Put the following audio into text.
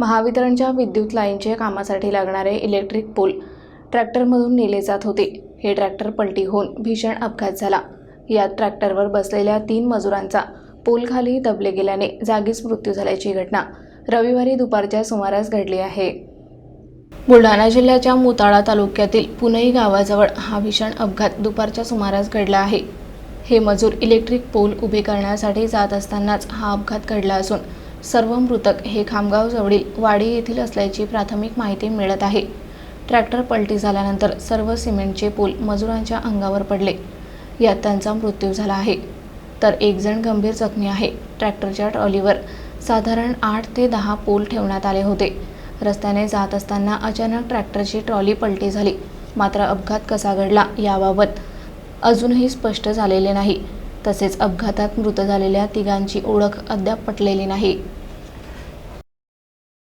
महावितरणच्या विद्युत लाईनचे कामासाठी लागणारे इलेक्ट्रिक पोल ट्रॅक्टरमधून नेले जात होते. हे ट्रॅक्टर पलटी होऊन भीषण अपघात झाला. यात ट्रॅक्टरवर बसलेल्या तीन मजुरांचा पोलखाली दबले गेल्याने जागीच मृत्यू झाल्याची घटना रविवारी दुपारच्या सुमारास घडली आहे. बुलढाणा जिल्ह्याच्या मोताळा तालुक्यातील पुनई गावाजवळ हा भीषण अपघात दुपारच्या सुमारास घडला आहे. हे मजूर इलेक्ट्रिक पोल उभे करण्यासाठी जात असतानाच हा अपघात घडला असून सर्व मृतक हे खामगावजवळील वाडी येथील असल्याची प्राथमिक माहिती मिळत आहे. ट्रॅक्टर पलटी झाल्यानंतर सर्व सिमेंटचे पूल मजुरांच्या अंगावर पडले. यात त्यांचा मृत्यू झाला आहे. तर एक जण गंभीर जखमी आहे. ट्रॅक्टरच्या ट्रॉलीवर साधारण आठ ते दहा पूल ठेवण्यात आले होते. रस्त्याने जात असताना अचानक ट्रॅक्टरची ट्रॉली पलटी झाली. मात्र अपघात कसा घडला याबाबत अजूनही स्पष्ट झालेले नाही. तसेच अपघातात मृत झालेल्या तिघांची ओळख अद्याप पटलेली नाही.